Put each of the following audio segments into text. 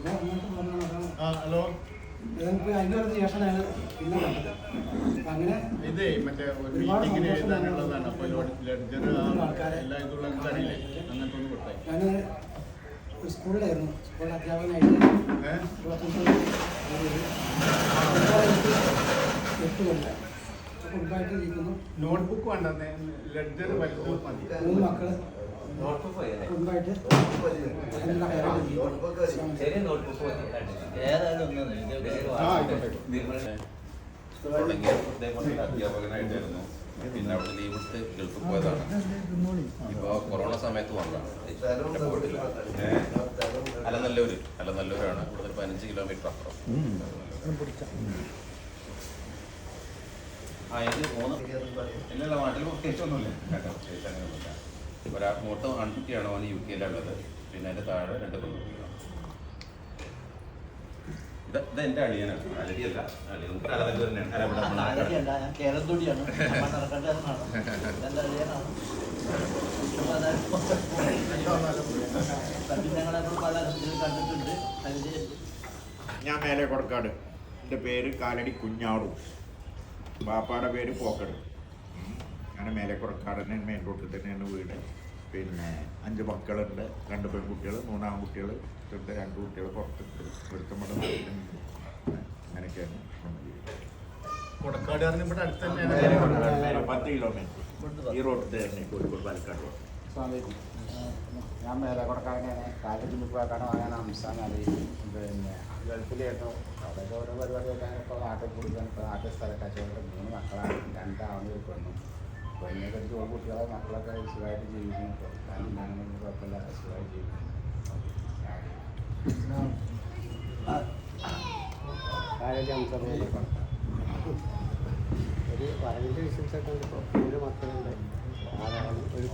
ആ ഹലോ. അങ്ങനെ ഇതേ മറ്റേ ഒരുപാട് എഴുതാനുള്ളതാണ്. അപ്പോൾ ലെഡ്ജർ എല്ലാ ഇതുള്ള അറിയില്ലേ അങ്ങനത്തെ ഒന്ന് കൊടുത്തായി ഞാൻ സ്കൂളിലായിരുന്നു. സ്കൂളിൽ അധ്യാപകനായിട്ട് എട്ട് കൊല്ലം. നോട്ട്ബുക്ക് വേണ്ട ലെഡ്ജർ വലുത് മതി. മൂന്ന് മക്കൾ. അധ്യാപകനായിട്ടായിരുന്നു. പിന്നെ അവിടെ ലീവ് എടുത്ത് ഗൾഫിൽ പോയതാണ്. ഇപ്പൊ കൊറോണ സമയത്ത് വന്നതാണ്. പിന്നെ പോയിട്ടില്ല. നല്ലൂര്. അലനല്ലൂര് അലനല്ലൂരാണ് ഇവിടെ ഒരു പതിനഞ്ച് കിലോമീറ്റർ അപ്പുറം. ആ ഇത് മൂന്ന്. ഇല്ലല്ല നാട്ടിൽ പ്രത്യേകിച്ചൊന്നുമില്ല. കേട്ടോ പ്രത്യേകിച്ച് അങ്ങനെയൊന്നുമില്ല. ഒരാൾ മൂത്ത ആൺകുട്ടിയാണ് അവൻ യു കെയിലുള്ളത് പിന്നെ അതിന്റെ താഴെ രണ്ട് പെൺകുട്ടികളാണ്. ഇത് ഇത് എന്റെ അളിയനാണ്. അലരിയല്ല അളിയൻ അലനല്ലൂർ തന്നെയാണ്. ഞാൻ മേലെ കൊടുക്കാട്. എന്റെ പേര് കാലടി കുഞ്ഞാറു. ബാപ്പാടെ പേര് പോക്കട്. അങ്ങനെ മേലെ കുറക്കാടനെ തന്നെ മെയിൻ തന്നെയാണ് വീട്. പിന്നെ അഞ്ച് മക്കളുണ്ട്. രണ്ട് പെൺകുട്ടികൾ മൂന്നാം കുട്ടികൾ രണ്ട് രണ്ട് കുട്ടികൾ പുറത്തുണ്ട്. ഇവിടുത്തെ നമ്മുടെ നാട്ടിലുണ്ട് അങ്ങനെയൊക്കെയാണ് ജീവിതം. കൊടക്കാട് പറഞ്ഞ ഇവിടെ അടുത്ത് മേലെ തന്നെയാണ് പത്ത് കിലോമീറ്റർ ഈ റോഡ് തന്നെ കോഴിക്കോട് പാലക്കാട് റോഡ് ഞാൻ മേലെ കൊടുക്കാനാണ് കാലത്ത് മുപ്പാക്കാണ് വാങ്ങാൻ അംസാനാണ് പിന്നെ ഗൾഫിലായിരുന്നു അവിടെയൊക്കെ ഓരോ പരിപാടിയൊക്കെ ഇപ്പോൾ നാട്ടിൽ കൊടുക്കാൻ ഇപ്പോൾ നാട്ടിൽ സ്ഥല കച്ചവടം മൂന്ന് മക്കളാണ്. രണ്ടാണ് ഒരു പെണ്ണും. പെണ്ണിനെ കടിച്ച് ഒരു കുട്ടികളെ മക്കളൊക്കെ സുഖമായിട്ട് ജീവിക്കുന്നു ഇപ്പോൾ കാരണം കുഴപ്പമില്ല സുഖമായിട്ട് ജീവിക്കുന്നു ഒരു വരവിന്റെ വിശേഷമൊക്കെ ഇപ്പോൾ ഒരു മക്കളുണ്ട്. ആരാണ്? ഒരു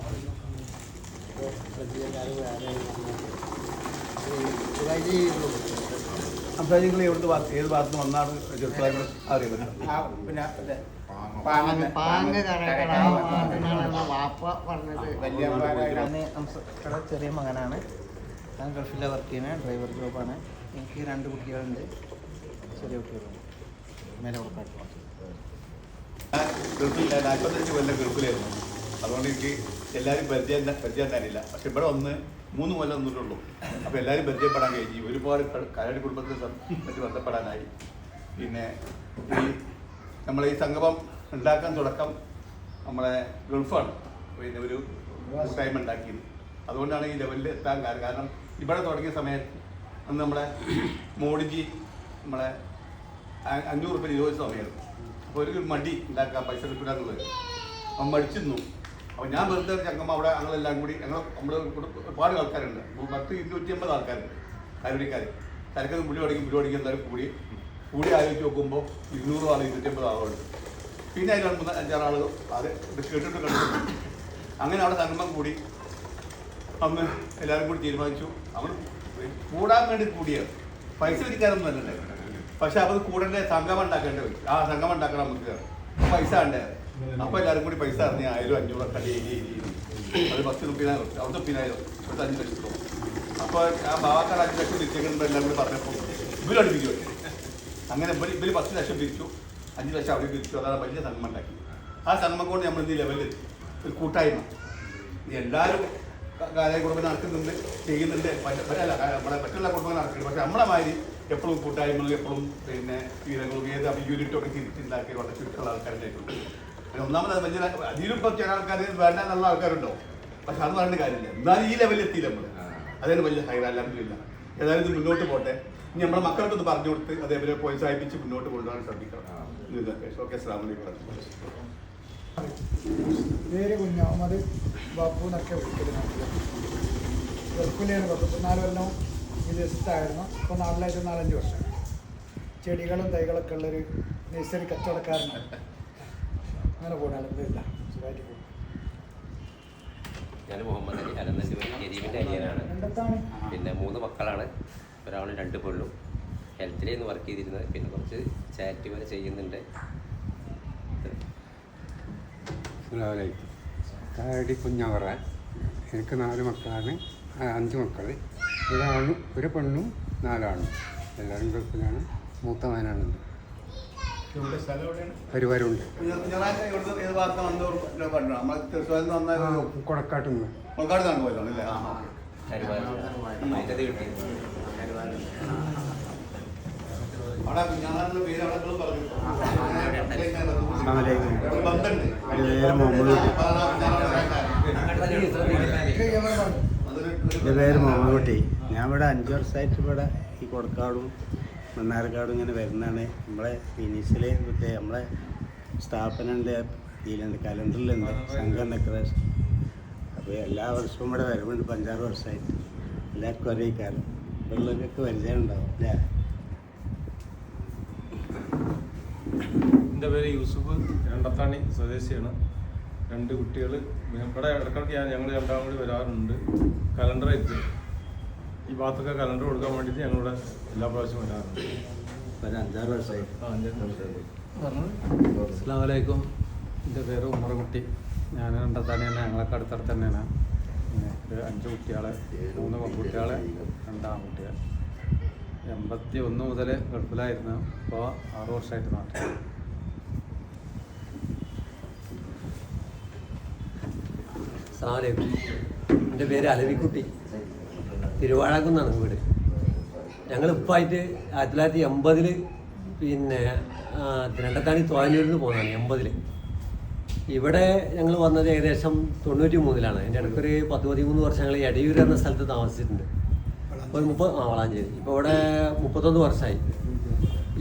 പ്രതികാരം വേറെ നിങ്ങൾ എവിടുത്തെ ഭാഗത്ത് ഏത് ഭാഗത്ത് വന്നാണ് ചെറുപ്പക്കാർ അറിയുന്നത്? ആ, പിന്നെ പാങ്ങ. പാങ്ങ് വാപ്പ പറഞ്ഞത് അംസക്കട ചെറിയ മകനാണ്. ഞാൻ ഗൾഫിലെ വർക്ക് ചെയ്യുന്നത് ഡ്രൈവർ ജോബാണ് എനിക്ക് രണ്ട് കുട്ടികളുണ്ട്. ചെറിയ കുട്ടികളുണ്ട്. മേലെ ഉറപ്പായിട്ടുള്ള ഗൾഫിൽ നാൽപ്പത്തഞ്ച് കൊല്ലം ഗൾഫിലായിരുന്നു. അതുകൊണ്ട് എനിക്ക് എല്ലാവരും പരിചയം പരിചയം തരില്ല പക്ഷെ ഇവിടെ ഒന്ന് മൂന്ന് കൊല്ലം ഒന്നിട്ടുള്ളൂ അപ്പോൾ എല്ലാവരും പരിചയപ്പെടാൻ കഴിഞ്ഞു. ഒരുപാട് കരടി കുടുംബത്തിൽ സം- പറ്റി ബന്ധപ്പെടാനായി. പിന്നെ ഈ നമ്മളെ ഈ സംഗമം ഉണ്ടാക്കാൻ തുടക്കം നമ്മളെ ഗൾഫാണ്. പിന്നെ ഒരു കൂട്ടായ്മ ഉണ്ടാക്കിയത് അതുകൊണ്ടാണ് ഈ ലെവലിൽ എത്താൻ കാരണം കാരണം ഇവിടെ തുടങ്ങിയ സമയത്ത് അന്ന് നമ്മളെ മോഡിജി നമ്മളെ അഞ്ഞൂറ് റുപ്യ ഇരുപത് സമയമായിരുന്നു അപ്പോൾ ഒരു മടി ഉണ്ടാക്കാൻ പൈസ കിട്ടില്ല എന്നുള്ളത്. അവൻ മടിച്ചിരുന്നു. അപ്പോൾ ഞാൻ വെറുതെ ചങ്ങമ്മ അവിടെ ഞങ്ങളെല്ലാം കൂടി ഞങ്ങൾ നമ്മൾ ഒരുപാട് ആൾക്കാരുണ്ട്. പത്ത് ഇരുന്നൂറ്റി അമ്പത് ആൾക്കാരുണ്ട്. കരുടിക്കാർ തലക്കത് മുടി തുടങ്ങി മുടി തുടങ്ങി എന്തായാലും കൂടി കൂടി ആലോചിച്ച് നോക്കുമ്പോൾ ഇരുന്നൂറ് ഇരുന്നൂറ്റി അമ്പത് ആളുണ്ട് പിന്നെ അതിൽ മൂന്ന് അഞ്ചാറ് ആളുകൾ അത് ഇത് കേട്ടിട്ട് കണ്ടിട്ടുണ്ട് അങ്ങനെ അവിടെ സംഗമം കൂടി അന്ന് എല്ലാവരും കൂടി തീരുമാനിച്ചു. നമ്മൾ കൂടാൻ വേണ്ടി കൂടിയാണ് പൈസ പിരിക്കാനൊന്നും അല്ലല്ലേ. പക്ഷെ അപ്പോൾ കൂടേണ്ട സംഗമം വരും. ആ സംഗമം ഉണ്ടാക്കണം നമുക്ക്. പൈസ ഉണ്ടേ അപ്പോൾ എല്ലാവരും കൂടി പൈസ അറിഞ്ഞ ആയിരം അഞ്ഞൂറൊക്കെ എഴുതി അത് പത്ത് റുപ്യനായിരം അവിടുത്തെ റുപ്യനായിരം ഇവിടുത്തെ അഞ്ച് ലക്ഷം. അപ്പൊ ആ ബാവാക്കാർ അഞ്ച് ലക്ഷം തിരിച്ചേക്കുമ്പോൾ എല്ലാവരും കൂടി പറഞ്ഞപ്പോൾ ഇവരോട് പിരിച്ചു അങ്ങനെ ഇവർ ഇവർ പത്ത് ലക്ഷം പിരിച്ചു. അഞ്ച് ലക്ഷം അവിടെ പിരിച്ചു. അതാണ് വലിയ സംഘം ഉണ്ടാക്കി ആ സംഘം കൊണ്ട് നമ്മൾ ഈ ലെവലിൽ ഒരു കൂട്ടായ്മ. എല്ലാവരും കാര്യ കുടുംബം നടക്കുന്നുണ്ട് ചെയ്യുന്നുണ്ട്. അല്ല നമ്മളെ മറ്റുള്ള കുടുംബങ്ങൾ നടക്കുന്നുണ്ട്. പക്ഷെ നമ്മളെ മാതിരി എപ്പോഴും കൂട്ടായ്മകളും എപ്പോഴും പിന്നെ വീരങ്ങളും ഏത് യൂണിറ്റൊക്കെ തിരിച്ചുണ്ടാക്കി വളരെ ചുറ്റുള്ള ആൾക്കാരുണ്ടായിട്ടുണ്ട് ഒന്നാമത് അത് വലിയ അതിലും ഇപ്പോൾ ചില ആൾക്കാർ വേണ്ട എന്നുള്ള ആൾക്കാരുണ്ടോ? പക്ഷെ അത് പറഞ്ഞ കാര്യമില്ല. എന്നാലും ഈ ലെവലിൽ എത്തിയില്ല നമ്മൾ അതാണ് വലിയ ഹൈറ അല്ലാണ്ടില്ല ഏതായാലും ഇത് മുന്നോട്ട് പോട്ടെ. ഇനി നമ്മുടെ മക്കൾക്കൊന്ന് പറഞ്ഞു കൊടുത്ത് അതേപോലെ പ്രോത്സാഹിപ്പിച്ച് മുന്നോട്ട് കൊണ്ടുപോകാൻ ശ്രദ്ധിക്കണം. ഓക്കെ വലൈക്കും പേര് കുഞ്ഞാമത് ബാപ്പു എന്നൊക്കെ പത്ത് നാല് കൊല്ലം വിദേശത്തായിരുന്നു ഇപ്പോൾ നാട്ടിലായിട്ട് നാലഞ്ച് വർഷം. ചെടികളും തൈകളൊക്കെ ഉള്ളൊരു നഴ്സറി കച്ചവടക്കാരനാണ്. അങ്ങനെ പോകണം അലഹമില്ല സുഖമായിട്ട് പോകും ഞാൻ മുഹമ്മദ് അലി അനിയനാണ്. രണ്ടത്താണ് പിന്നെ മൂന്ന് മക്കളാണ്. ഒരാണ് രണ്ട് പെണ്ണും. ഹെൽത്തിലേന്ന് വർക്ക് ചെയ്തിരുന്നത്. പിന്നെ കുറച്ച് ചാരിറ്റി പോലെ ചെയ്യുന്നുണ്ട്. കായടി കുഞ്ഞവറ. എനിക്ക് നാല് മക്കളാണ്. അഞ്ച് മക്കൾ ഒരാണും ഒരു പെണ്ണും നാലാണ്. എല്ലാവരും ഗൾഫിലാണ്. മൂത്ത മകനാണ് ഇവിടെ സ്ഥലം എവിടെയാണ്? പരിവാരമുണ്ട് കൊടക്കാട്ടുനിന്ന് ഇവിടുത്തെ പോയതാണ് അല്ലേ ആ ആ. അവിടെ കുഞ്ഞാണെന്ന പേര് അവിടെ നിങ്ങൾ പറഞ്ഞു അസ്സലാമലൈക്കും. ഒരു ബന്ധമുണ്ട് എന്റെ പേര് മുഹമ്മദ് കുട്ടി. എന്റെ പേര് മുഹമ്മദ് കുട്ടി ഞാൻ ഇവിടെ അഞ്ച് വർഷമായിട്ട് ഇവിടെ ഈ കൊടക്കാടും മണ്ണാർക്കാടും ഇങ്ങനെ വരുന്നതാണ് നമ്മളെ ഫിനിഷിൽ മറ്റേ നമ്മളെ സ്ഥാപനമുണ്ട് ഇതിലുണ്ട് കലണ്ടറിലുണ്ട് സംഘം ഡെക്കറേഷൻ അപ്പോൾ എല്ലാ വർഷവും ഇവിടെ വരവുണ്ട് അഞ്ചാറ് വർഷമായിട്ട് എല്ലാവർക്കും അറിയിക്കാറ് പിള്ളേർക്കൊക്കെ പരിചയം ഉണ്ടാവും അല്ലേ എന്റെ പേര് യൂസുഫ് രണ്ടത്താണി സ്വദേശിയാണ്. രണ്ട് കുട്ടികൾ. ഇവിടെ ഇടക്കിടയ്ക്ക് ഞാൻ ഞങ്ങൾ രണ്ടാം കൂടി വരാറുണ്ട്. കലണ്ടർ എത്തി ഈ ഭാഗത്തൊക്കെ കലണ്ടർ കൊടുക്കാൻ വേണ്ടിയിട്ട് ഞങ്ങളിവിടെ എല്ലാ പ്രാവശ്യവും വരാറുണ്ട്. അഞ്ചാറ് വർഷമായിട്ട് അസ്സാം വലൈക്കും അസ്സാമലൈക്കും എന്റെ പേര് ഉമ്മറകുട്ടി. ഞാൻ രണ്ടത്താണിയാണ് ഞങ്ങളൊക്കെ അടുത്തടുത്ത് തന്നെയാണ്. അഞ്ച് കുട്ടികളെ മൂന്ന് പെൺകുട്ടികളെ രണ്ടാം ആൺകുട്ടികൾ എൺപത്തി ഒന്ന് മുതൽ ഗൾഫിലായിരുന്നു. ഇപ്പോൾ ആറ് വർഷമായിട്ട് നാട്ടിൽ. സാറേ എന്റെ പേര് അലവിക്കുട്ടി. തിരുവാഴക്കുന്നാണ് വീട്. ഞങ്ങൾ ഇപ്പായിട്ട് ആയിരത്തി തൊള്ളായിരത്തി എൺപതിൽ പിന്നെ രണ്ടത്താണി തോന്നൂരിൽ നിന്ന് പോകുന്നതാണ് എൺപതിൽ ഇവിടെ ഞങ്ങൾ വന്നത് ഏകദേശം തൊണ്ണൂറ്റി മൂന്നിലാണ് എന്റെ ഇടയ്ക്കൊരു പത്ത് പതിമൂന്ന് വർഷങ്ങൾ എടയൂർ എന്ന സ്ഥലത്ത് താമസിച്ചിട്ടുണ്ട്. ഒരു മുപ്പത് ആ വളാഞ്ചേരി ഇപ്പോൾ ഇവിടെ മുപ്പത്തൊന്ന് വർഷമായി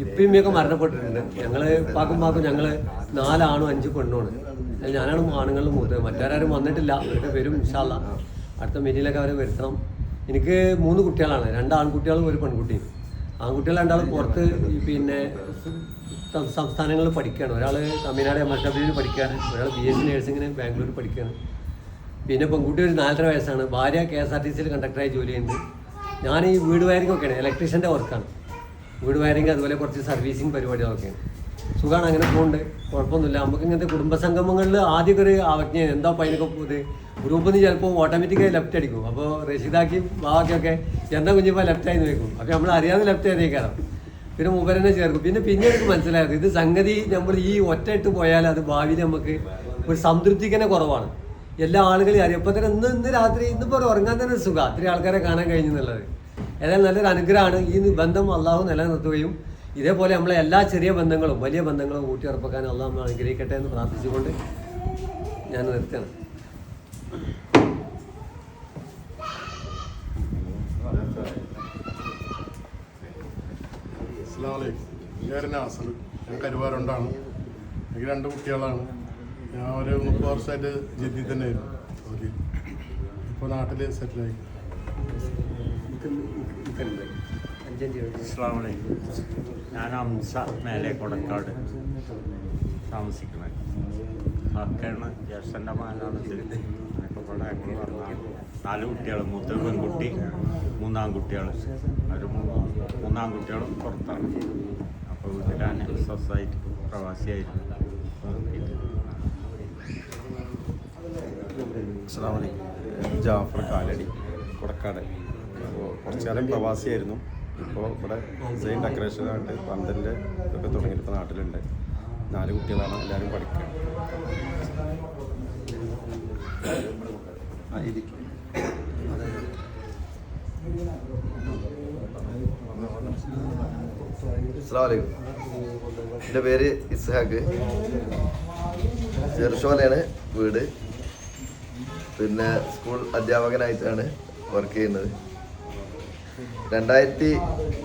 ഇപ്പൊ ഇമ്മയൊക്കെ മരണപ്പെട്ടിട്ടുണ്ട്. ഞങ്ങൾ പാക്കും പാക്കും ഞങ്ങൾ നാലാണും അഞ്ച് പെണ്ണുമാണ്. ഞാനാണ് ആണുങ്ങളിൽ മൂത്തത്. മറ്റാരും വന്നിട്ടില്ല. അവരുടെ പേരും ഇൻഷാല്ല അടുത്ത മിനിയിലൊക്കെ അവരെ വരുത്തണം. എനിക്ക് മൂന്ന് കുട്ടികളാണ്. രണ്ട് ആൺകുട്ടികളും ഒരു പെൺകുട്ടിയും. ആൺകുട്ടികൾ രണ്ടാളും പുറത്ത് പിന്നെ സംസ്ഥാനങ്ങളിൽ പഠിക്കുകയാണ്. ഒരാൾ തമിഴ്നാട് എം എസ് ഡബ്ല്യൂവിൽ പഠിക്കുകയാണ്. ഒരാൾ ബി എസ് സി നേഴ്സിങ്ങിന് ബാംഗ്ലൂരിൽ പഠിക്കുകയാണ്. പിന്നെ പെൺകുട്ടി ഒരു നാലര വയസ്സാണ്. ഭാര്യ കെ എസ് ആർ ടി സിയിൽ കണ്ടക്ടറായി ജോലി ചെയ്യുന്നുണ്ട്. ഞാൻ ഈ വീട് വയറിംഗ് ഒക്കെയാണ് ഇലക്ട്രീഷ്യന്റെ വർക്കാണ് വീട് വയറിംഗ് അതുപോലെ കുറച്ച് സർവീസിങ് പരിപാടികളൊക്കെയാണ് സുഖമാണ് അങ്ങനെ പോകുന്നുണ്ട് കുഴപ്പമൊന്നുമില്ല. നമുക്ക് ഇങ്ങനത്തെ കുടുംബ സംഗമങ്ങളിൽ ആദ്യമൊക്കെ ഒരു അവജ്ഞ എന്താ പൈനൊക്കെ ഇത്? ഗ്രൂപ്പിൽ നിന്ന് ചിലപ്പോൾ ഓട്ടോമാറ്റിക്കായി ലെഫ്റ്റ് അടിക്കും. അപ്പോൾ റഷീദാക്കി ബാക്കിയൊക്കെ എന്താ കുഞ്ഞിപ്പോൾ ലെഫ്റ്റ് ആയി നോക്കും അപ്പോൾ നമ്മൾ അറിയാതെ ലെഫ്റ്റ് ആയി ആയിരിക്കാറ് പിന്നെ മൂപ്പരനെ ചേർക്കും. പിന്നെ പിന്നെ എനിക്ക് മനസ്സിലായത് ഇത് സംഗതി നമ്മൾ ഈ ഒറ്റ ഇട്ട് പോയാൽ അത് ഭാവിയിൽ നമുക്ക് ഒരു സംതൃപ്തിക്ക് കുറവാണ്. എല്ലാ ആളുകളും അറിയാം. ഇപ്പം തന്നെ ഇന്ന് ഇന്ന് രാത്രി ഇന്നിപ്പോൾ ഉറങ്ങാൻ തന്നെ സുഖം. അത്രയും ആൾക്കാരെ കാണാൻ കഴിഞ്ഞു എന്നുള്ളത്. ഏതായാലും നല്ലൊരു അനുഗ്രഹമാണ് ഈ ബന്ധം അള്ളാഹു നിലനിർത്തുകയും ഇതേപോലെ നമ്മളെ എല്ലാ ചെറിയ ബന്ധങ്ങളും വലിയ ബന്ധങ്ങളും ഊട്ടിയുറപ്പിക്കാൻ അള്ളാഹു നമ്മൾ അനുഗ്രഹിക്കട്ടെ എന്ന് പ്രാർത്ഥിച്ചുകൊണ്ട് ഞാൻ നിർത്തണം അസ്സാമലൈക്കും ഞാൻ നാസർ ഞാൻ കരുവാരുണ്ടാണ്. എനിക്ക് രണ്ട് കുട്ടികളാണ്. ഞാൻ ഒരു മുപ്പത് വർഷമായിട്ട് ജിദ്ദി തന്നെയായിരുന്നു. ആയിരുന്നു ഇപ്പോൾ നാട്ടിൽ സെറ്റിലായി ആയി. ഞാൻ അംസ മേലെ കൊടക്കാട് താമസിക്കുന്നത്. അക്കാണ് ജ്യേഷ്ഠന്റെ മകനാണ് ഇവിടെ ഞങ്ങൾ നാല് കുട്ടികൾ മൂത്ത പെൺകുട്ടി മൂന്നാം കുട്ടികൾ ഒരു മൂന്നാം കുട്ടികളും പുറത്താണ്. അപ്പോൾ വീട്ടിലാണ് ഞാൻ സ്വസ്ഥമായിട്ട് അസ്സാമലൈക്കും ജാഫർ കാലടി കൊടക്കാട്. അപ്പോൾ കുറച്ച് കാലം പ്രവാസിയായിരുന്നു. ഇപ്പോൾ ഇവിടെ ഡിസൈൻ ഡെക്കറേഷനായിട്ട് പന്തലിന്റെ ഇതൊക്കെ തുടങ്ങിയിട്ട് നാട്ടിലുണ്ട്. നാല് കുട്ടികളാണ് എല്ലാവരും പഠിക്കുക. എന്റെ പേര് ഇസ്ഹാഖ്. ചെറുഷോലയാണ് വീട്. പിന്നെ സ്കൂൾ അധ്യാപകനായിട്ടാണ് വർക്ക് ചെയ്യുന്നത്. രണ്ടായിരത്തി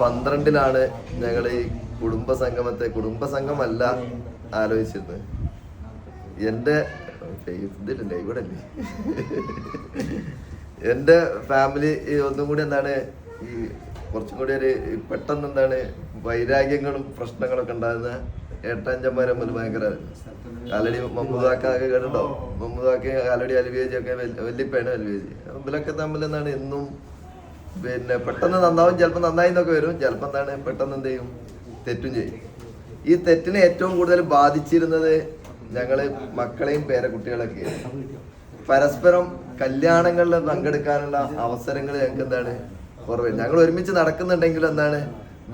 പന്ത്രണ്ടിലാണ് ഞങ്ങൾ ഈ കുടുംബ സംഗമത്തെ കുടുംബ സംഗമല്ല ആലോചിച്ചിരുന്നത്. എന്റെ ഇതിലല്ലേ ഇവിടെ അല്ലേ എന്റെ ഫാമിലി ഒന്നും കൂടി എന്താണ് ഈ കുറച്ചും കൂടി ഒരു പെട്ടെന്ന് എന്താണ് വൈരാഗ്യങ്ങളും പ്രശ്നങ്ങളൊക്കെ ഉണ്ടാകുന്ന ഏട്ടാഞ്ചന്മാരെ മുതൽ ഭയങ്കര കാലടി മമ്മൂദാക്കൊക്കെ കേട്ടോ മമ്മൂദാക്ക് കാലടി അലുവേജി ഒക്കെ വല്യപ്പയാണ് അലുവേജി. ഇവരൊക്കെ തമ്മിൽ എന്താണ്? എന്നും പിന്നെ പെട്ടെന്ന് നന്നാവും ചിലപ്പോൾ നന്നായി എന്നൊക്കെ വരും. ചിലപ്പോൾ എന്താണ്? പെട്ടെന്ന് എന്ത് ചെയ്യും? തെറ്റും ചെയ്യും. ഈ തെറ്റിനെ ഏറ്റവും കൂടുതൽ ബാധിച്ചിരുന്നത് ഞങ്ങൾ മക്കളെയും പേരക്കുട്ടികളൊക്കെ പരസ്പരം കല്യാണങ്ങളിൽ പങ്കെടുക്കാനുള്ള അവസരങ്ങൾ ഞങ്ങൾക്ക് എന്താണ്? കുറവ്. ഞങ്ങൾ ഒരുമിച്ച് നടക്കുന്നുണ്ടെങ്കിലും എന്താണ്?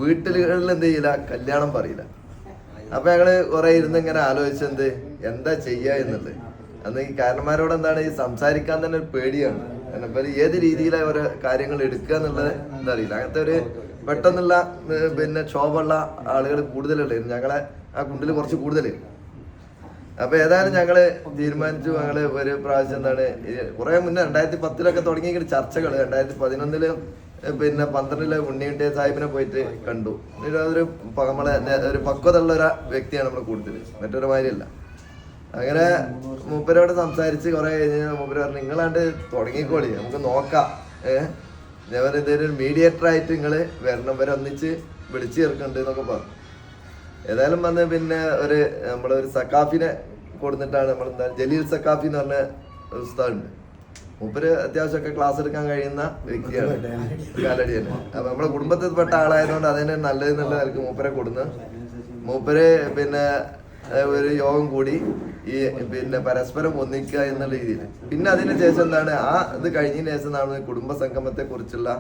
വീട്ടിലുകളിൽ എന്ത് ചെയ്യില്ല? കല്യാണം പറയില്ല. അപ്പൊ ഞങ്ങൾ കുറെ ഇരുന്ന് ഇങ്ങനെ ആലോചിച്ചെന്ത് എന്താ ചെയ്യാ എന്നുള്ളത്. അന്ന് ഈ കാരണന്മാരോട് എന്താണ് ഈ സംസാരിക്കാൻ തന്നെ ഒരു പേടിയാണ്. കാരണം ഏത് രീതിയിലാണ് ഓരോ കാര്യങ്ങൾ എടുക്കുക എന്നുള്ളത് എന്താ അറിയില്ല അങ്ങനത്തെ ഒരു പെട്ടെന്നുള്ള പിന്നെ ക്ഷോഭമുള്ള ആളുകൾ കൂടുതലുണ്ടായിരുന്നു ഞങ്ങളെ ആ കുണ്ടിൽ കുറച്ച് കൂടുതൽ അപ്പൊ ഏതായാലും ഞങ്ങൾ തീരുമാനിച്ചു. ഞങ്ങൾ ഒരു പ്രാവശ്യം എന്താണ് കുറെ മുന്നേ രണ്ടായിരത്തി പത്തിലൊക്കെ തുടങ്ങിയ ചർച്ചകൾ രണ്ടായിരത്തി പതിനൊന്നിൽ പിന്നെ പന്ത്രണ്ടിലെ ഉണ്ണിയുണ്ടിയ സാഹിബിനെ പോയിട്ട് കണ്ടു. അതൊരു നമ്മളെ ഒരു ഒരു ഉള്ള ഒരു വ്യക്തിയാണ് നമ്മുടെ കൂടുതൽ മറ്റൊരു മാതിരിയല്ല. അങ്ങനെ മൂപ്പരോട് സംസാരിച്ച് കുറെ കഴിഞ്ഞ് മൂപ്പര് പറഞ്ഞു നിങ്ങളാണ്ട് തുടങ്ങിക്കോളി നമുക്ക് നോക്കാം. ഏഹ് ഞാൻ ഇതൊരു മീഡിയേറ്റർ ആയിട്ട് നിങ്ങൾ വരണം വരെ ഒന്നിച്ച് വിളിച്ചു ചേർക്കുന്നുണ്ട് എന്നൊക്കെ പറഞ്ഞു. ഏതായാലും വന്ന് പിന്നെ ഒരു നമ്മളൊരു സക്കാഫിനെ കൊടുത്തിട്ടാണ് നമ്മൾ എന്താ ജലീൽ സക്കാഫി എന്ന് പറഞ്ഞ ഉസ്താദുണ്ട് മൂപ്പര് അത്യാവശ്യമൊക്കെ ക്ലാസ് എടുക്കാൻ കഴിയുന്ന വ്യക്തിയാണ്. കാലടി തന്നെ. അപ്പൊ നമ്മുടെ കുടുംബത്തിൽ പെട്ട ആളായതുകൊണ്ട് അതിന് നല്ലത് നല്ല നിലയ്ക്ക് മൂപ്പരെ കൊടുന്ന് മൂപ്പര് പിന്നെ ഒരു യോഗം കൂടി ഈ പിന്നെ പരസ്പരം ഒന്നിക്കുക എന്നുള്ള രീതിയിൽ. പിന്നെ അതിന് ശേഷം എന്താണ്? ആ ഇത് കഴിഞ്ഞതിന് ശേഷം എന്താണ്? കുടുംബ സംഗമത്തെ കുറിച്ചുള്ള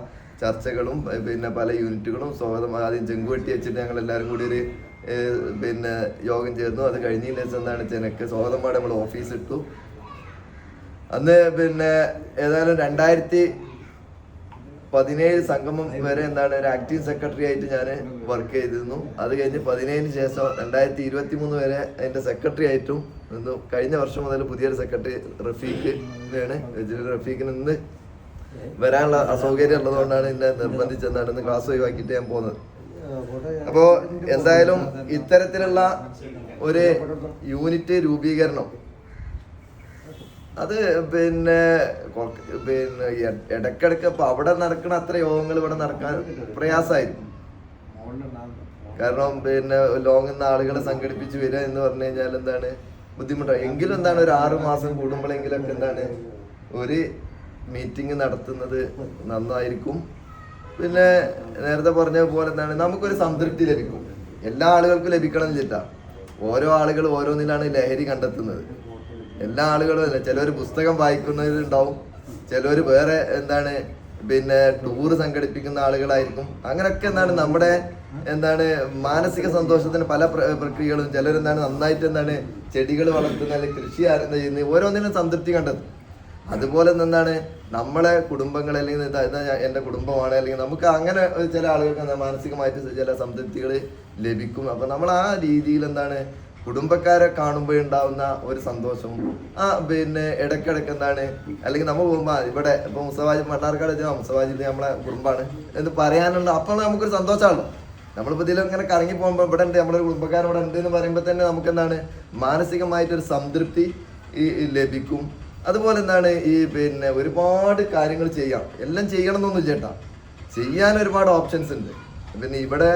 ചർച്ചകളും പിന്നെ പല യൂണിറ്റുകളും സ്വാഗതം. ആദ്യം ചെങ്കുവെട്ടി വെച്ചിട്ട് ഞങ്ങൾ എല്ലാവരും കൂടി ഒരു പിന്നെ യോഗം ചേർന്നു. അത് കഴിഞ്ഞതിന് ശേഷം എന്താണ്? ചെനക്ക് സ്വാഗതമാട് നമ്മൾ ഓഫീസ് ഇട്ടു. അന്ന് പിന്നെ ഏതായാലും രണ്ടായിരത്തി പതിനേഴ് സംഗമം വരെ എന്താണ് ഒരു ആക്ടീവ് സെക്രട്ടറി ആയിട്ട് ഞാൻ വർക്ക് ചെയ്തിരുന്നു. അത് കഴിഞ്ഞ് പതിനേഴിന് ശേഷം രണ്ടായിരത്തി ഇരുപത്തി മൂന്ന് വരെ അതിന്റെ സെക്രട്ടറി ആയിട്ടും നിന്നു. കഴിഞ്ഞ വർഷം മുതൽ പുതിയൊരു സെക്രട്ടറി റഫീഖ് ആണ് റഫീഖിന് ഇന്ന് വരാനുള്ള അസൗകര്യം ഉള്ളതുകൊണ്ടാണ് എന്നെ നിർബന്ധിച്ചെന്നാണ് ഇന്ന് ക്ലാസ് ഒഴിവാക്കിയിട്ട് ഞാൻ പോകുന്നത് അപ്പോൾ എന്തായാലും ഇത്തരത്തിലുള്ള ഒരു യൂണിറ്റ് രൂപീകരണം അത് പിന്നെ പിന്നെ ഇടക്കിടക്ക് ഇപ്പൊ അവിടെ നടക്കണ അത്ര യോഗങ്ങൾ ഇവിടെ നടക്കാൻ പ്രയാസമായിരുന്നു കാരണം പിന്നെ ലോങ്ങിൽ നിന്ന് ആളുകളെ സംഘടിപ്പിച്ച് വരിക എന്ന് പറഞ്ഞു കഴിഞ്ഞാൽ എന്താണ് ബുദ്ധിമുട്ടാണ്. എങ്കിലും എന്താണ് ഒരു ആറു മാസം കൂടുമ്പോഴെങ്കിലും ഒക്കെ എന്താണ് ഒരു മീറ്റിംഗ് നടത്തുന്നത് നന്നായിരിക്കും. പിന്നെ നേരത്തെ പറഞ്ഞ പോലെ എന്താണ് നമുക്കൊരു സംതൃപ്തി ലഭിക്കും. എല്ലാ ആളുകൾക്കും ലഭിക്കണം എന്നില്ല ഓരോ ആളുകൾ ഓരോന്നിലാണ് ലഹരി കണ്ടെത്തുന്നത്. എല്ലാ ആളുകളും അല്ല ചിലർ പുസ്തകം വായിക്കുന്നവരുണ്ടാവും ചിലർ വേറെ എന്താണ് പിന്നെ ടൂർ സംഘടിപ്പിക്കുന്ന ആളുകളായിരിക്കും. അങ്ങനെയൊക്കെ എന്താണ് നമ്മുടെ എന്താണ് മാനസിക സന്തോഷത്തിന് പല പ്ര- പ്രക്രിയകളും ചിലരെന്താണ് നന്നായിട്ട് എന്താണ് ചെടികൾ വളർത്തുന്ന അല്ലെങ്കിൽ കൃഷി ആരെന്താ ചെയ്യുന്നത് ഓരോന്നിനും സംതൃപ്തി കണ്ടത് അതുപോലെ എന്താണ് നമ്മളെ കുടുംബങ്ങൾ അല്ലെങ്കിൽ എന്റെ കുടുംബമാണ് അല്ലെങ്കിൽ നമുക്ക് അങ്ങനെ ചില ആളുകൾക്ക് മാനസികമായിട്ട് ചില സംതൃപ്തികൾ ലഭിക്കും. അപ്പൊ നമ്മൾ ആ രീതിയിൽ എന്താണ് കുടുംബക്കാരെ കാണുമ്പോഴുണ്ടാവുന്ന ഒരു സന്തോഷം. ആ പിന്നെ ഇടയ്ക്കിടയ്ക്ക് എന്താണ് അല്ലെങ്കിൽ നമ്മൾ പോകുമ്പോൾ ഇവിടെ ഇപ്പൊ മുസവാജി മണ്ണാർക്കാട് വെച്ചാൽ മുസവാജി നമ്മളെ കുടുംബമാണ്. എന്ന് പറയാനുള്ള അപ്പോൾ നമുക്കൊരു സന്തോഷമാണല്ലോ നമ്മളിപ്പോൾ ഇങ്ങനെ കറങ്ങി പോകുമ്പോൾ ഇവിടെ ഉണ്ട് നമ്മുടെ കുടുംബക്കാരൻ ഇവിടെ ഉണ്ട് എന്ന് പറയുമ്പോൾ തന്നെ നമുക്ക് എന്താണ് മാനസികമായിട്ടൊരു സംതൃപ്തി ഈ ലഭിക്കും. അതുപോലെ എന്താണ് ഈ പിന്നെ ഒരുപാട് കാര്യങ്ങൾ ചെയ്യാം. എല്ലാം ചെയ്യണം എന്നൊന്നും ചേട്ടാ ചെയ്യാൻ ഒരുപാട് ഓപ്ഷൻസ് ഉണ്ട്. പിന്നെ ഇവിടെ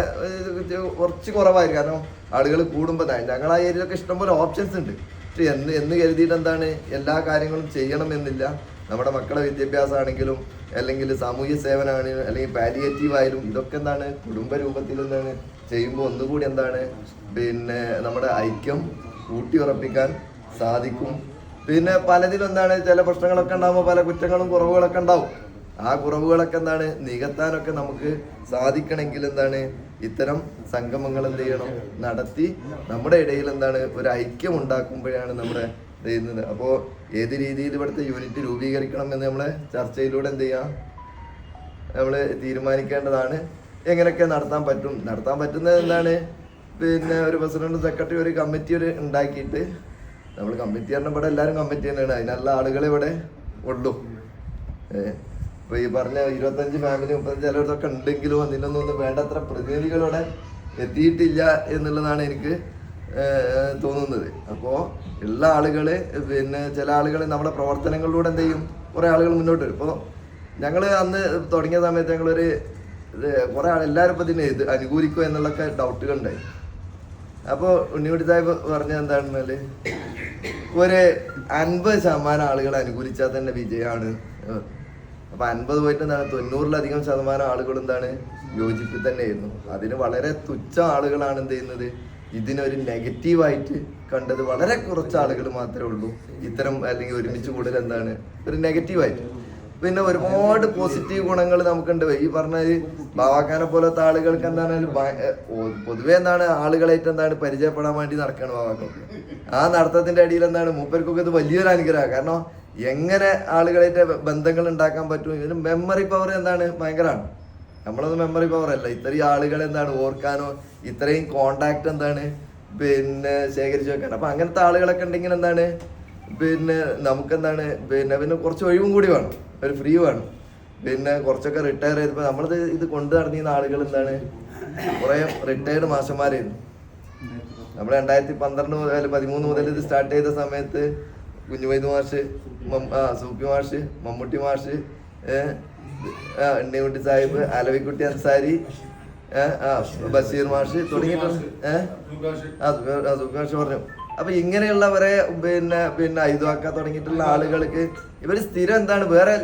കുറച്ച് കുറവായിരിക്കും. കാരണം ആളുകൾ കൂടുമ്പോൾ തന്നെ ഞങ്ങൾ ആ ഏരിയയിലൊക്കെ ഇഷ്ടംപോലെ ഓപ്ഷൻസ് ഉണ്ട്. പക്ഷെ എന്ന് എന്ന് കരുതിയിട്ട് എന്താണ്? എല്ലാ കാര്യങ്ങളും ചെയ്യണമെന്നില്ല. നമ്മുടെ മക്കളെ വിദ്യാഭ്യാസമാണെങ്കിലും അല്ലെങ്കിൽ സാമൂഹ്യ സേവനമാണെങ്കിലും അല്ലെങ്കിൽ പാലിയേറ്റീവ് ആയാലും ഇതൊക്കെ എന്താണ്? കുടുംബ രൂപത്തിൽ എന്താണ്? ചെയ്യുമ്പോൾ ഒന്നുകൂടി എന്താണ്? പിന്നെ നമ്മുടെ ഐക്യം ഊട്ടിയുറപ്പിക്കാൻ സാധിക്കും. പിന്നെ പലതിലും എന്താണ്? ചില പ്രശ്നങ്ങളൊക്കെ ഉണ്ടാകുമ്പോൾ പല കുറ്റങ്ങളും കുറവുകളൊക്കെ ഉണ്ടാവും. ആ കുറവുകളൊക്കെ എന്താണ് നികത്താനൊക്കെ നമുക്ക് സാധിക്കണമെങ്കിൽ എന്താണ് ഇത്തരം സംഗമങ്ങൾ എന്ത് ചെയ്യണം? നടത്തി നമ്മുടെ ഇടയിൽ എന്താണ് ഒരു ഐക്യം ഉണ്ടാക്കുമ്പോഴാണ് നമ്മുടെ ചെയ്യുന്നത്. അപ്പോൾ ഏത് രീതിയിൽ ഇവിടുത്തെ യൂണിറ്റ് രൂപീകരിക്കണം എന്ന് നമ്മളെ ചർച്ചയിലൂടെ എന്ത് ചെയ്യാം? നമ്മൾ തീരുമാനിക്കേണ്ടതാണ് എങ്ങനെയൊക്കെ നടത്താൻ പറ്റും. നടത്താൻ പറ്റുന്നത് എന്താണ്? പിന്നെ ഒരു പ്രസിഡന്റ് സെക്രട്ടറി ഒരു കമ്മിറ്റി ഒരു ഉണ്ടാക്കിയിട്ട് നമ്മൾ കമ്മിറ്റി പറഞ്ഞ ഇവിടെ എല്ലാവരും കമ്മിറ്റി തന്നെയാണ്. അതിനുള്ള ആളുകൾ ഇവിടെ ഉള്ളൂ. ഏഹ് ഇപ്പൊ ഈ പറഞ്ഞ ഇരുപത്തഞ്ച് ഫാമിലി മുപ്പത്തഞ്ച് ചിലവർക്കൊക്കെ ഉണ്ടെങ്കിലും അതിനൊന്നും ഒന്നും വേണ്ടത്ര പ്രതിനിധികളോടെ എത്തിയിട്ടില്ല എന്നുള്ളതാണ് എനിക്ക് തോന്നുന്നത്. അപ്പോൾ ഉള്ള ആളുകൾ പിന്നെ ചില ആളുകൾ നമ്മുടെ പ്രവർത്തനങ്ങളിലൂടെ എന്ത് ചെയ്യും? കുറെ ആളുകൾ മുന്നോട്ട് വരും. ഇപ്പോൾ ഞങ്ങൾ അന്ന് തുടങ്ങിയ സമയത്ത് ഞങ്ങളൊരു കുറെ ആൾ എല്ലാവരും ഇപ്പം ഇതിനെ ഇത് അനുകൂലിക്കുക എന്നുള്ളൊക്കെ ഡൗട്ടുകൾ ഉണ്ടായി അപ്പോൾ ഉണ്ണിക്കുട്ടി സാഹിബ് പറഞ്ഞത് എന്താണെന്നാൽ ഒരു അൻപത് ശതമാനം ആളുകൾ അനുകൂലിച്ചാൽ തന്നെ വിജയമാണ്. അപ്പൊ അൻപത് പോയിട്ട് എന്താണ്? തൊണ്ണൂറിലധികം ശതമാനം ആളുകൾ എന്താണ്? യോജിപ്പിൽ തന്നെയായിരുന്നു. അതിന് വളരെ തുച്ഛ ആളുകളാണ് എന്ത് ചെയ്യുന്നത്? ഇതിനൊരു നെഗറ്റീവായിട്ട് കണ്ടത് വളരെ കുറച്ച് ആളുകൾ മാത്രമേ ഉള്ളൂ. ഇത്തരം അല്ലെങ്കിൽ ഒരുമിച്ച് കൂടുതൽ എന്താണ്? ഒരു നെഗറ്റീവായിട്ട് പിന്നെ ഒരുപാട് പോസിറ്റീവ് ഗുണങ്ങൾ നമുക്കുണ്ട്. ഈ പറഞ്ഞ ബാവാക്കാനെ പോലത്തെ ആളുകൾക്ക് എന്താണ്? പൊതുവെ എന്താണ്? ആളുകളായിട്ട് എന്താണ് പരിചയപ്പെടാൻ വേണ്ടി നടക്കുകയാണ് ബാവാക്കൊക്കെ ആ നടത്തത്തിന്റെ അടിയിൽ എന്താണ്? മൂപ്പർക്കൊക്കെ ഇത് വലിയൊരു അനുഗ്രഹമാണ്. കാരണം എങ്ങനെ ആളുകളായിട്ട് ബന്ധങ്ങൾ ഉണ്ടാക്കാൻ പറ്റും? ഇതിന് മെമ്മറി പവർ എന്താണ്? ഭയങ്കരമാണ് നമ്മളൊന്നും മെമ്മറി പവർ അല്ല. ഇത്രയും ആളുകൾ എന്താണ് ഓർക്കാനോ ഇത്രയും കോണ്ടാക്ട് എന്താണ്? പിന്നെ ശേഖരിച്ചു വെക്കാൻ അപ്പൊ അങ്ങനത്തെ ആളുകളൊക്കെ ഉണ്ടെങ്കിൽ എന്താണ്? പിന്നെ നമുക്കെന്താണ്? പിന്നെ പിന്നെ കുറച്ച് ഒഴിവും കൂടി വേണം. ഒരു ഫ്രീ വേണം. പിന്നെ കുറച്ചൊക്കെ റിട്ടയർ ചെയ്തപ്പോൾ നമ്മൾ ഇത് കൊണ്ടു നടന്നിരുന്ന ആളുകൾ എന്താണ്? കുറേ റിട്ടയർഡ് മാഷന്മാരായിരുന്നു. നമ്മൾ രണ്ടായിരത്തി പന്ത്രണ്ട് മുതൽ പതിമൂന്ന് മുതൽ ഇത് സ്റ്റാർട്ട് ചെയ്ത സമയത്ത് കുഞ്ഞുവൈദ് മാഷ് സൂപ്പി മാഷ് മമ്മൂട്ടി മാഷ് ഉണ്ണിക്കുട്ടി സാഹിബ് അലവിക്കുട്ടി അൻസാരി ബഷീർ മാഷ് തുടങ്ങിയിട്ടുണ്ട്. പറഞ്ഞു. അപ്പൊ ഇങ്ങനെയുള്ളവരെ പിന്നെ പിന്നെ ഐദ്വാക്ക തുടങ്ങിയിട്ടുള്ള ആളുകൾക്ക് ഇവർ സ്ഥിരം എന്താണ്? വേറെ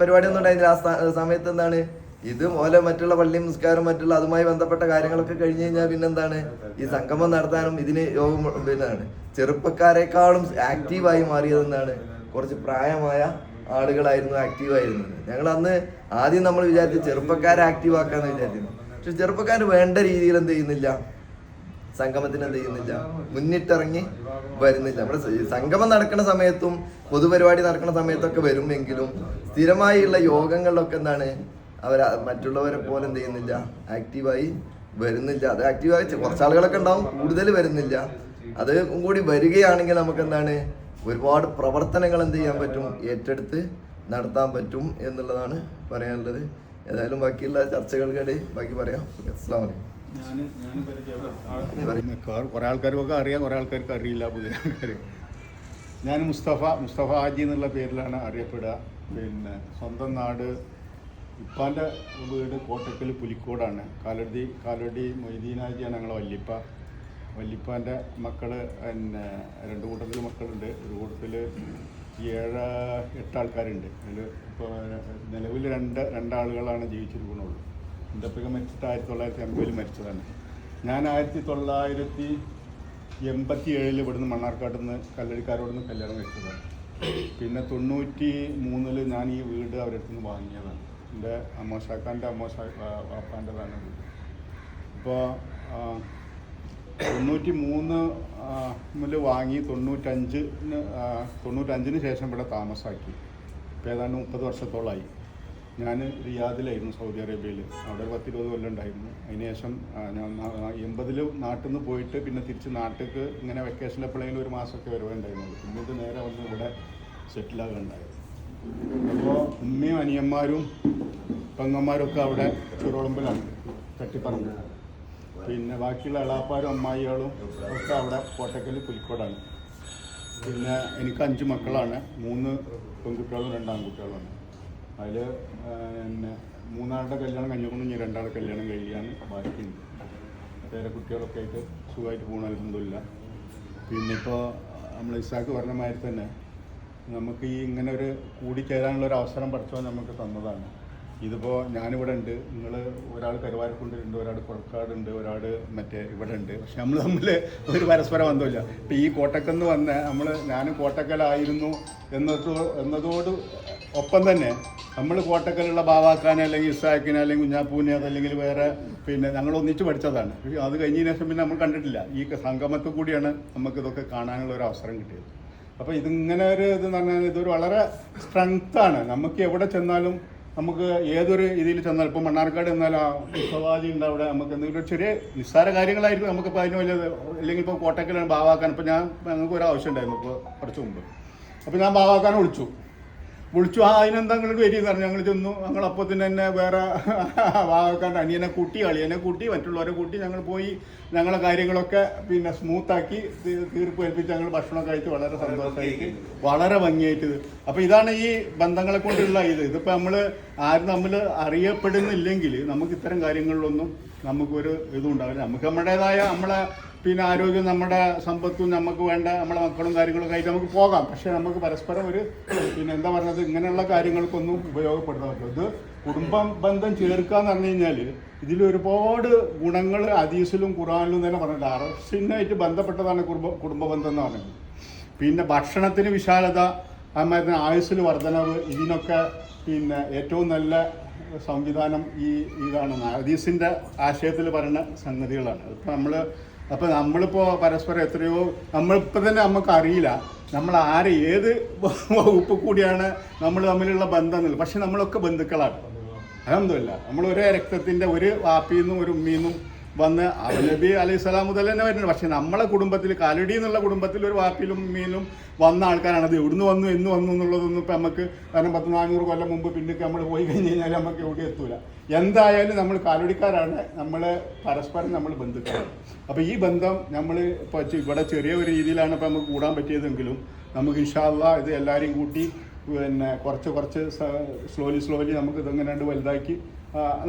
പരിപാടി ഒന്നും ഉണ്ടായിരുന്നില്ല. ആ സമയത്ത് എന്താണ്? ഇതുപോലെ മറ്റുള്ള പള്ളി നിസ്കാരം മറ്റുള്ള അതുമായി ബന്ധപ്പെട്ട കാര്യങ്ങളൊക്കെ കഴിഞ്ഞു കഴിഞ്ഞാൽ പിന്നെന്താണ്? ഈ സംഗമം നടത്താനും ഇതിന് യോഗം പിന്നാണ്. ചെറുപ്പക്കാരെക്കാളും ആക്റ്റീവായി മാറിയതെന്നാണ് കുറച്ച് പ്രായമായ ആളുകളായിരുന്നു ആക്റ്റീവായിരുന്നത് ഞങ്ങൾ അന്ന് ആദ്യം നമ്മൾ വിചാരിച്ചു ചെറുപ്പക്കാരെ ആക്റ്റീവ് ആക്കാന്ന് വിചാരിച്ചിരുന്നു. പക്ഷെ ചെറുപ്പക്കാർ വേണ്ട രീതിയിൽ എന്ത് ചെയ്യുന്നില്ല? സംഗമത്തിന് എന്ത് ചെയ്യുന്നില്ല? മുന്നിട്ടിറങ്ങി വരുന്നില്ല. നമ്മുടെ സംഗമം നടക്കുന്ന സമയത്തും പൊതുപരിപാടി നടക്കുന്ന സമയത്തൊക്കെ വരുമെങ്കിലും സ്ഥിരമായുള്ള യോഗങ്ങളിലൊക്കെ എന്താണ്? അവർ മറ്റുള്ളവരെ പോലെ എന്ത് ചെയ്യുന്നില്ല. ആക്റ്റീവായി വരുന്നില്ല. അത് ആക്റ്റീവായി കുറച്ച് ആളുകളൊക്കെ ഉണ്ടാവും. കൂടുതൽ വരുന്നില്ല. അത് കൂടി വരികയാണെങ്കിൽ നമുക്ക് എന്താണ് ഒരുപാട് പ്രവർത്തനങ്ങൾ എന്ത് ചെയ്യാൻ പറ്റും? ഏറ്റെടുത്ത് നടത്താൻ പറ്റും എന്നുള്ളതാണ് പറയാനുള്ളത്. ഏതായാലും ബാക്കിയുള്ള ചർച്ചകൾക്കിടെ ബാക്കി പറയാം. അസ്സാം വലൈക്കും കുറേ ആൾക്കാർക്കൊക്കെ അറിയാം. കുറേ ആൾക്കാർക്ക് അറിയില്ല പുതിയ ആൾക്കാർ ഞാൻ മുസ്തഫ മുസ്തഫ ഹാജി എന്നുള്ള പേരിലാണ് അറിയപ്പെടുക. പിന്നെ സ്വന്തം നാട് ഇപ്പാന്റെ വീട് കോട്ടക്കൽ പുലിക്കോടാണ്. കാലടി കാലടി മൊയ്തീനാജിയാണ് ഞങ്ങളെ വല്ലിപ്പ. വല്ലിപ്പാന്റെ മക്കൾ പിന്നെ രണ്ട് കൂട്ടത്തിൽ മക്കളുണ്ട്. ഒരു കൂട്ടത്തിൽ ഏഴ് എട്ട് ആൾക്കാരുണ്ട്. അതിൽ ഇപ്പോൾ നിലവിൽ രണ്ട് രണ്ടാളുകളാണ് ജീവിച്ചിരിക്കുന്നുള്ളൂ എന്റെ അപ്പൊക്കെ മരിച്ചിട്ട് ആയിരത്തി തൊള്ളായിരത്തി എൺപതിൽ മരിച്ചതാണ്. ഞാൻ ആയിരത്തി തൊള്ളായിരത്തി എൺപത്തി ഏഴിൽ ഇവിടുന്ന് മണ്ണാർക്കാട്ടിൽ നിന്ന് കല്ലടിക്കാരോട് നിന്ന് കല്യാണം കഴിച്ചതാണ്. പിന്നെ തൊണ്ണൂറ്റി മൂന്നിൽ ഞാൻ ഈ വീട് അവരുടെ അടുത്ത് നിന്ന് വാങ്ങിയതാണ്. എന്റെ അമ്മോഷാക്കാന്റെ അമ്മോഷ വാപ്പാന്റെതാണ് ഇപ്പോൾ തൊണ്ണൂറ്റി മൂന്ന് മുതൽ വാങ്ങി തൊണ്ണൂറ്റഞ്ചിന് തൊണ്ണൂറ്റഞ്ചിന് ശേഷം ഇവിടെ താമസാക്കി. ഇപ്പോൾ ഏതാണ്ട് മുപ്പത് വർഷത്തോളമായി ഞാൻ റിയാദിലായിരുന്നു സൗദി അറേബ്യയിൽ. അവിടെ പത്തിരുപത് കൊല്ലം ഉണ്ടായിരുന്നു. അതിന് ശേഷം ആ, ഞാൻ എൺപതിൽ നാട്ടിൽ നിന്ന് പോയിട്ട് പിന്നെ തിരിച്ച് നാട്ടിലേക്ക് ഇങ്ങനെ വെക്കേഷൻ എപ്പോഴെങ്കിലും ഒരു മാസമൊക്കെ വരുവാനുണ്ടായിരുന്നുള്ളൂ പിന്നീട് നേരെ വന്ന് ഇവിടെ സെറ്റിലാകുന്നുണ്ടായത് അപ്പോൾ ഉമ്മയും അനിയന്മാരും പെങ്ങന്മാരും ഒക്കെ അവിടെ ചെറുളമ്പിലാണ് തട്ടിപ്പറമ്പ് പിന്നെ ബാക്കിയുള്ള എളാപ്പാരും അമ്മായികളും ഒക്കെ അവിടെ കോട്ടക്കൽ പുലിക്കോടാണ് പിന്നെ എനിക്ക് അഞ്ച് മക്കളാണ് മൂന്ന് പെൺകുട്ടികളും രണ്ട് ആൺകുട്ടികളുമാണ്. അതിൽ പിന്നെ മൂന്നാളുടെ കല്യാണം കഴിഞ്ഞുകൊണ്ട് ഇനി രണ്ടാളുടെ കല്യാണം കഴിയാണ് ബാക്കിയുണ്ട്. വേറെ കുട്ടികളൊക്കെ ആയിട്ട് സുഖമായിട്ട് പോകണ അലഹമില്ല പിന്നെ ഇപ്പോൾ നമ്മൾ ഇസാക്ക് പറഞ്ഞ മാതിരി തന്നെ നമുക്ക് ഈ ഇങ്ങനെ ഒരു കൂടിച്ചേരാനുള്ള ഒരു അവസരം പഠിച്ചോ നമുക്ക് തന്നതാണ്. ഇതിപ്പോൾ ഞാനിവിടെ ഉണ്ട്. നിങ്ങൾ ഒരാൾ കരുവാരക്കുണ്ടിലുണ്ട് ഒരാൾ ഉണ്ട് ഒരാൾ മറ്റേ ഇവിടെ ഉണ്ട്. പക്ഷെ നമ്മൾ തമ്മിൽ ഒരു പരസ്പര ബന്ധമില്ല. ഇപ്പം ഈ കോട്ടക്കെന്ന് വന്ന നമ്മൾ ഞാൻ കോട്ടക്കലായിരുന്നു എന്നതോ എന്നതോട് ഒപ്പം തന്നെ നമ്മൾ കോട്ടക്കലുള്ള ബാവാക്കാനെ അല്ലെങ്കിൽ ഇസാക്കിനെ അല്ലെങ്കിൽ കുഞ്ഞാപ്പൂനെ അതല്ലെങ്കിൽ വേറെ പിന്നെ ഞങ്ങൾ ഒന്നിച്ച് പഠിച്ചതാണ്. അത് കഴിഞ്ഞതിന് ശേഷം പിന്നെ നമ്മൾ കണ്ടിട്ടില്ല. ഈ സംഗമത്തിൽ കൂടിയാണ് നമുക്ക് ഇതൊക്കെ കാണാനുള്ള ഒരു അവസരം കിട്ടിയത്. അപ്പോൾ ഇതിങ്ങനെ ഒരു ഇത് പറഞ്ഞാൽ ഇതൊരു വളരെ സ്ട്രെങ്ത്താണ് നമുക്ക് എവിടെ ചെന്നാലും നമുക്ക് ഏതൊരു ഇതിൽ ചെന്നാൽ ഇപ്പോൾ മണ്ണാർക്കാട് എന്നാൽ ആ ഉത്സവാദി ഉണ്ട് അവിടെ നമുക്ക് എന്തെങ്കിലും ചെറിയ നിസ്സാര കാര്യങ്ങളായിരിക്കും നമുക്ക് നമുക്കിപ്പോൾ അതിന് വലിയ അല്ലെങ്കിൽ ഇപ്പോൾ കോട്ടക്കലാണ് ബാവാക്കാൻ. ഇപ്പോൾ ഞാൻ ഞങ്ങൾക്ക് ഒരു ആവശ്യം ഉണ്ടായിരുന്നു ഇപ്പോൾ കുറച്ച് മുമ്പ്. അപ്പോൾ ഞാൻ ബാവാക്കാനെ വിളിച്ചു. വിളിച്ചു ആ അതിനെന്താ നിങ്ങൾ വരിയെന്ന് പറഞ്ഞു. ഞങ്ങൾ ചെന്നു. ഞങ്ങൾ അപ്പോൾ തന്നെ തന്നെ വേറെ വാക്കാണ്ട് അനിയനെ കൂട്ടി അളിയനെ കൂട്ടി മറ്റുള്ളവരെ കൂട്ടി ഞങ്ങൾ പോയി. ഞങ്ങളെ കാര്യങ്ങളൊക്കെ പിന്നെ സ്മൂത്താക്കി തീർപ്പ് ഏൽപ്പിച്ച് ഞങ്ങൾ ഭക്ഷണം കഴിച്ച് വളരെ സന്തോഷമായിട്ട് വളരെ ഭംഗിയായിട്ട് അപ്പോൾ ഇതാണ് ഈ ബന്ധങ്ങളെ കൊണ്ടുള്ള ഇത്. ഇതിപ്പോൾ നമ്മൾ ആരും നമ്മൾ അറിയപ്പെടുന്നില്ലെങ്കിൽ നമുക്ക് ഇത്തരം കാര്യങ്ങളിലൊന്നും നമുക്കൊരു ഇതും ഉണ്ടാവില്ല. നമുക്ക് നമ്മുടേതായ നമ്മളെ പിന്നെ ആരോഗ്യം നമ്മുടെ സമ്പത്തും നമുക്ക് വേണ്ട നമ്മുടെ മക്കളും കാര്യങ്ങളൊക്കെ ആയിട്ട് നമുക്ക് പോകാം. പക്ഷെ നമുക്ക് പരസ്പരം ഒരു പിന്നെ എന്താ പറയുന്നത് ഇങ്ങനെയുള്ള കാര്യങ്ങൾക്കൊന്നും ഉപയോഗപ്പെടുത്താൻ ഇത് കുടുംബ ബന്ധം ചേർക്കുക എന്ന് പറഞ്ഞു കഴിഞ്ഞാൽ ഇതിൽ ഒരുപാട് ഗുണങ്ങൾ അതീസിലും ഖുറാനിലും തന്നെ പറഞ്ഞിട്ടുണ്ട്. അറസിനായിട്ട് ബന്ധപ്പെട്ടതാണ് കുടുംബ കുടുംബ ബന്ധം എന്ന് പറയുന്നത് പിന്നെ ഭക്ഷണത്തിന് വിശാലത അതുമാതിരി ആയുസ്സിൽ വർധനവ് ഇതിനൊക്കെ പിന്നെ ഏറ്റവും നല്ല സംവിധാനം ഈ ഇതാണ്. ഹദീസിന്റെ ആശയത്തിൽ പറയുന്ന സംഗതികളാണ്. ഇപ്പം നമ്മൾ അപ്പോൾ നമ്മളിപ്പോ പരസ്പരം എത്രയോ നമ്മളിപ്പോൾ തന്നെ നമുക്ക് അറിയില്ല നമ്മൾ ആര് ഏത് വകുപ്പ് കൂടിയാണ് നമ്മൾ തമ്മിലുള്ള ബന്ധം എന്നുള്ളത് പക്ഷെ നമ്മളൊക്കെ ബന്ധുക്കളാണ്. അതൊന്നുമില്ല നമ്മൾ ഒരേ രക്തത്തിന്റെ ഒരു വാപ്പിന്നും ഒരു ഉമ്മീന്നും വന്ന് നബി അലൈഹി സ്വലാം മുതൽ തന്നെ വരുന്നുണ്ട്. പക്ഷെ നമ്മളെ കുടുംബത്തിൽ കാലടി എന്നുള്ള കുടുംബത്തിൽ ഒരു വാപ്പിലും ഉമ്മീനും വന്ന ആൾക്കാരാണ്. അത് എവിടുന്ന് വന്നു എന്ന് വന്നു എന്നുള്ളതൊന്നും ഇപ്പം നമുക്ക് കാരണം പത്ത് നാനൂറ് കൊല്ലം മുമ്പ് പിന്നൊക്കെ നമ്മൾ പോയി കഴിഞ്ഞ് കഴിഞ്ഞാൽ നമുക്ക് എവിടെ എത്തൂല. എന്തായാലും നമ്മൾ കാലുടിക്കാരാണ്. നമ്മൾ പരസ്പരം നമ്മൾ ബന്ധുക്കളാണ്. അപ്പോൾ ഈ ബന്ധം നമ്മൾ ഇപ്പോൾ ഇവിടെ ചെറിയ ഒരു രീതിയിലാണ് ഇപ്പോൾ നമുക്ക് കൂടാൻ പറ്റിയതെങ്കിലും നമുക്ക് ഇൻഷാല്ല ഇത് എല്ലാവരെയും കൂട്ടി പിന്നെ കുറച്ച് കുറച്ച് സ്ലോലി സ്ലോലി നമുക്ക് ഇതങ്ങനെ രണ്ട് വലുതാക്കി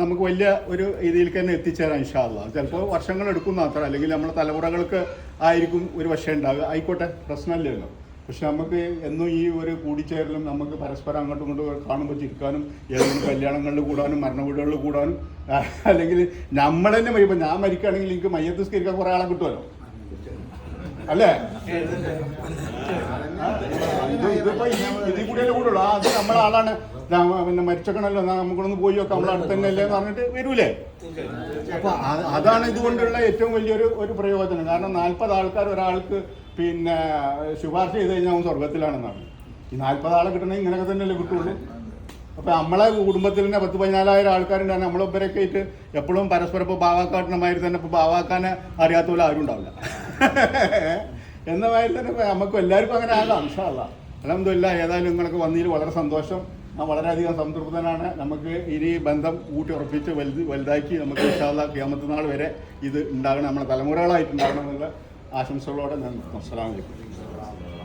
നമുക്ക് വലിയ ഒരു രീതിയിലേക്ക് തന്നെ എത്തിച്ചേരാം ഇൻഷാല്ല ചിലപ്പോൾ വർഷങ്ങൾ എടുക്കും മാത്രം. അല്ലെങ്കിൽ നമ്മുടെ തലമുറകൾക്ക് ആയിരിക്കും ഒരു പക്ഷേ ഉണ്ടാകുക ആയിക്കോട്ടെ പ്രശ്നമില്ലല്ലോ. പക്ഷെ നമുക്ക് എന്നും ഈ ഒരു കൂടിച്ചേരലും നമുക്ക് പരസ്പരം അങ്ങോട്ടും ഇങ്ങോട്ടും കാണുമ്പോൾ ചിരിക്കാനും ഏതെങ്കിലും കല്യാണങ്ങളിൽ കൂടാനും മരണ വീടുകളിൽ കൂടാനും അല്ലെങ്കിൽ നമ്മൾ തന്നെ മരിപ്പോൾ ഞാൻ മരിക്കുകയാണെങ്കിൽ എനിക്ക് മയ്യത്ത് സ്കരിക്കാൻ കുറേ ആളെ കിട്ടുമല്ലോ? അല്ലേ? ഇത് ഇതിപ്പോ ഇതിൽ കൂടിയല്ലേ കൂടുള്ളൂ. ആ അത് നമ്മളാളാണ് പിന്നെ മരിച്ചക്കണല്ലോ. എന്നാ നമുക്കൊന്ന് പോയി നോക്കാം നമ്മൾ അടുത്ത് തന്നെ അല്ലേ എന്ന് പറഞ്ഞിട്ട് വരൂലേ? അപ്പൊ അതാണ് ഇതുകൊണ്ടുള്ള ഏറ്റവും വലിയൊരു ഒരു പ്രയോജനം. കാരണം നാൽപ്പത് ആൾക്കാർ ഒരാൾക്ക് പിന്നെ ശുപാർശ ചെയ്ത് കഴിഞ്ഞാൽ അവൻ സ്വർഗത്തിലാണെന്നാണ് ഈ നാൽപ്പത് ആളെ കിട്ടണമെങ്കിൽ ഇങ്ങനെയൊക്കെ തന്നെയല്ലേ കിട്ടുള്ളൂ. അപ്പൊ നമ്മളെ കുടുംബത്തിൽ തന്നെ പത്ത് പതിനാലായിരം ആൾക്കാരുണ്ട്. നമ്മളൊപ്പരൊക്കെ ആയിട്ട് എപ്പോഴും പരസ്പരം ഇപ്പോൾ ബാവാക്കാട്ടുന്ന മാതിരി തന്നെ ഇപ്പോൾ ബാവാക്കാനെ അറിയാത്ത പോലെ ആരും ഉണ്ടാവില്ല. എന്ന മാതിരി തന്നെ ഇപ്പൊ നമുക്കും എല്ലാവർക്കും അങ്ങനെ ആകാം അംശമല്ല അലഹമില്ല ഏതായാലും നിങ്ങൾക്ക് വന്നതിൽ വളരെ സന്തോഷം. ഞാൻ വളരെയധികം സംതൃപ്തനാണ്. നമുക്ക് ഇനി ബന്ധം ഊട്ടി ഉറപ്പിച്ച് വലുത് വലുതാക്കി നമുക്ക് വിശാല ക്യാമത്തനാൾ വരെ ഇത് ഉണ്ടാകണം. നമ്മുടെ തലമുറകളായിട്ട് ഉണ്ടാകണം എന്നുള്ള ആശംസകളോടെ ഞാൻ അസ്സലാമലൈക്കും